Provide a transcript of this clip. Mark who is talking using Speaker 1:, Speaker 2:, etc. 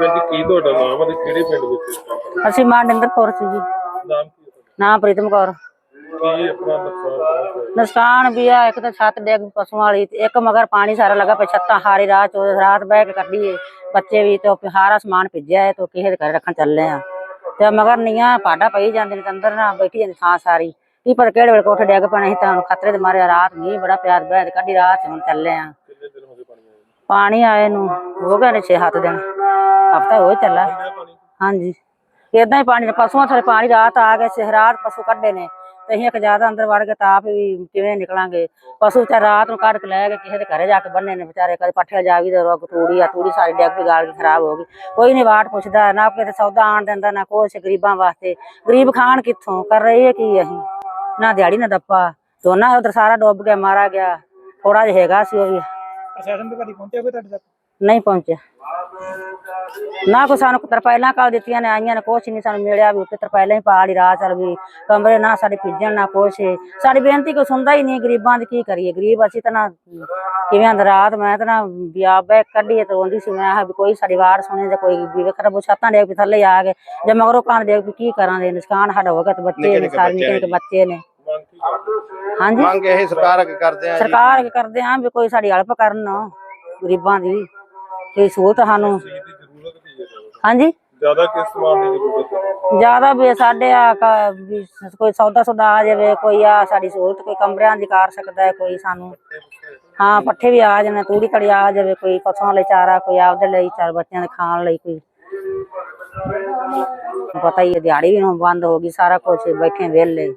Speaker 1: ਭੈਣ ਜੀ ਕੀ ਤੁਹਾਡਾ ਨਾਮ ਹੈ ਤੇ ਕਿਹੜੇ ਪਿੰਡ ਵਿੱਚ
Speaker 2: ਅਸੀਂ ਮਾਨਿੰਦਰ ਕੌਰ ਸੀ ਜੀ।
Speaker 1: ਨਾਮ ਕੀ ਹੈ
Speaker 2: ਨਾਮ ਪ੍ਰੀਤਮ ਕੌਰ।
Speaker 1: ਤੁਹਾਡਾ? ਕੀ ਆਪਣਾ ਨੁਕਸਾਨ ਹੋਇਆ
Speaker 2: ਨੁਕਸਾਨ ਵੀ ਆ ਇੱਕ ਤਾਂ ਛੱਤ ਡਿੱਗ ਪਸ਼ੂਆਂ ਵਾਲੀ ਤੇ ਇੱਕ ਮਗਰ ਪਾਣੀ ਸਾਰਾ ਲੱਗਾ ਪਿਆ ਛੱਤਾਂ ਹਾਰੀ ਰਾਤ ਚੋ ਰਾਤ ਬਹਿ ਕੇ ਕੱਢੀਏ ਬੱਚੇ ਵੀ ਤੇ ਹਾਰਾ ਸਮਾਨ ਭਿੱਜਿਆ ਹੈ ਤੇ ਉਹ ਕਿਸੇ ਦੇ ਘਰੇ ਰੱਖਣ ਚੱਲੇ ਆ। ਤੇ ਮਗਰ ਨੀਆਂ ਪਾਡਾ ਪਈ ਜਾਂਦੇ ਨੇ ਤੇ ਅੰਦਰ ਨਾ ਬੈਠੀ ਜਾਂਦੀ ਥਾਂ ਸਾਰੀ। ਕੀ ਪਰ ਕਿਹੜੇ ਵੇਲੇ ਕੋਠੇ ਡਿੱਗ ਪੈਣਾ ਸੀ ਤਾਂ ਹੁਣ ਖਤਰੇ ਦੇ ਮਾਰੇ ਰਾਤ ਨਹੀਂ ਬੜਾ ਪਿਆਰ ਬਹਿ ਕੱਢੀ ਰਾਤ ਹੁਣ ਚੱਲੇ ਆ।
Speaker 1: ਕਿੰਨੇ ਦਿਨ ਹੋ ਗਏ ਪਾਣੀ ਆਏ ਨੂੰ?
Speaker 2: ਪਾਣੀ ਆਏ ਨੂੰ ਹੋ ਗਏ ਨੇ 6-7 ਦਿਨ। ਹਫਤਾ ਹੋ ਚੱਲਾ। ਹਾਂਜੀ। ਇਦਾਂ ਹੀ ਪਾਣੀ ਪਸ਼ੂਆਂ ਥਲੇ ਪਾਣੀ ਰਾਤ ਆ ਗਏ ਸਿਹਰਾਤ ਪਸ਼ੂ ਕੱਢੇ ਨੇ। ਤੇ ਅਸੀਂ ਇੱਕ ਜ਼ਿਆਦਾ ਅੰਦਰ ਵੜ ਕੇ ਤਾਂ ਆਪ ਵੀ ਕਿਵੇਂ ਨਿਕਲਾਂਗੇ? ਪਸ਼ੂ ਤੇ ਰਾਤ ਨੂੰ ਕੱਢ ਕੇ ਲੈ ਕੇ ਕਿਸੇ ਦੇ ਘਰੇ ਜਾ ਕੇ ਬੰਨੇ ਨੇ ਵਿਚਾਰੇ ਕਦੇ ਪੱਠੇ ਜਾ ਗਈ ਤੇ ਰੋਗ ਤੂੜੀ ਆ ਤੂੜੀ ਸਾਰੀ ਡਿੱਗ ਪਈ ਗਾਲ ਕੇ ਖਰਾਬ ਹੋ ਗਈ। ਕੋਈ ਨਹੀਂ ਵਾਟ ਪੁੱਛਦਾ ਨਾ ਕਿਤੇ ਸੌਦਾ ਆਣ ਦਿੰਦਾ ਨਾ ਕੁਛ ਗਰੀਬਾਂ ਵਾਸਤੇ। ਗਰੀਬ ਖਾਣ ਕਿੱਥੋਂ? ਕਰ ਰਹੇ ਹੈ ਕੀ ਅਸੀਂ? ਨਾ ਦਿਹਾੜੀ ਨਾ ਦੱਪਾ। ਦੋਨਾ ਉਧਰ ਸਾਰਾ ਡੁੱਬ ਗਿਆ ਮਾਰਾ ਗਿਆ। ਥੋੜਾ ਜਿਹਾ ਹੈਗਾ ਸੀ ਉਹ ਵੀ।
Speaker 3: ਪ੍ਰਸ਼ਾਸਨ ਦੇ ਘਰੀ ਪਹੁੰਚਿਆ ਕੋਈ ਤੁਹਾਡੇ ਤੱਕ?
Speaker 2: ਨਹੀਂ ਪਹੁੰਚਿਆ। ਨਾ ਕੋ ਸਾਨੂੰ ਤਰਪਾਈਲਾਂ ਕਾਲ ਦਿੱਤੀਆਂ ਨੇ ਆਈਆਂ ਨੇ ਕੁਛ ਨਹੀਂ ਸਾਨੂੰ ਮਿਲਿਆ ਵੀ ਉੱਤੇ ਤਰਪਾਈਲਾਂ ਹੀ ਪਾ ਲਈ ਰਾਤ ਚਲ ਵੀ ਕਮਰੇ ਨਾ ਸਾਡੇ ਭਿੱਜਣ ਨਾ ਕੁਛ। ਸਾਡੀ ਬੇਨਤੀ ਕੋਈ ਸੁਣਦਾ ਹੀ ਨਹੀਂ ਗਰੀਬਾਂ ਦੀ ਕੀ ਕਰੀਏ? ਗਰੀਬ ਅਸੀਂ ਤਾਂ ਨਾ ਕਿਵੇਂ ਅੰਦਰ ਰਾਤ ਮੈਂ ਤਾਂ ਨਾ ਵੀ ਆਪ ਬੈ ਕੱਢੀਏ ਤੇ ਰੋਂਦੀ ਸੀ ਮੈਂ ਆਹ ਵੀ ਕੋਈ ਸਾਡੀ ਵਾਰ ਸੁਣੇ ਜਾਂ ਕੋਈ ਵੀ ਵੇਖਰ ਬੋ ਛੱਤਾਂ ਦੇ ਥੱਲੇ ਆ ਗਏ ਜੇ ਮਗਰੋਂ ਕਾਂ ਦੇ ਵੀ ਕੀ ਕਰਾਂਗੇ? ਨੁਕਸਾਨ ਸਾਡਾ ਹੋ ਗਿਆ ਤੇ ਬੱਚੇ ਨੇ ਸਾਰੇ ਨਿੱਕੇ ਨਿੱਕੇ ਬੱਚੇ ਨੇ।
Speaker 1: ਕੀ
Speaker 2: ਹਾਂਜੀ।
Speaker 4: ਮੰਗ ਇਹ ਸਰਕਾਰ ਅੱਗੇ ਕਰਦੇ ਆ
Speaker 2: ਸਰਕਾਰ ਕੀ ਕਰਦੇ ਆ ਵੀ ਕੋਈ ਸਾਡੀ ਹੈਲਪ ਕਰਨ ਗਰੀਬਾਂ ਦੀ। ਕੋਈ ਸਹੂਲਤ ਸਾਨੂੰ? ਹਾਂਜੀ?
Speaker 1: ਜ਼ਿਆਦਾ ਕਿਸ ਸਮਾਨ ਦੀ ਜ਼ਰੂਰਤ ਹੈ?
Speaker 2: ਜ਼ਿਆਦਾ ਵੀ ਸਾਡੇ ਆ ਕੋਈ ਸੌਦਾ ਸੌਦਾ ਆ ਜਾਵੇ ਕੋਈ ਆ ਸਾਡੀ ਸਹੂਲਤ ਕੋਈ ਕਮਰਿਆਂ ਦੀ ਕਰ ਸਕਦਾ ਹੈ ਕੋਈ ਸਾਨੂੰ। ਹਾਂ ਪੱਠੇ ਵੀ ਆ ਜਾਣ ਤੂੜੀ ਤੜੀ ਆ ਜਾਵੇ ਕੋਈ ਪਸ਼ੂਆਂ ਲਈ ਚਾਰਾ ਕੋਈ ਆਪਦੇ ਲਈ ਚਾਰ ਬੱਚਿਆਂ ਦੇ ਖਾਣ ਲਈ ਕੋਈ। ਪਤਾ ਹੀ ਹੈ ਦਿਹਾੜੀ ਵੀ ਬੰਦ ਹੋ ਗਈ ਸਾਰਾ ਕੁਝ ਬੈਠੇ ਵਿਹਲੇ।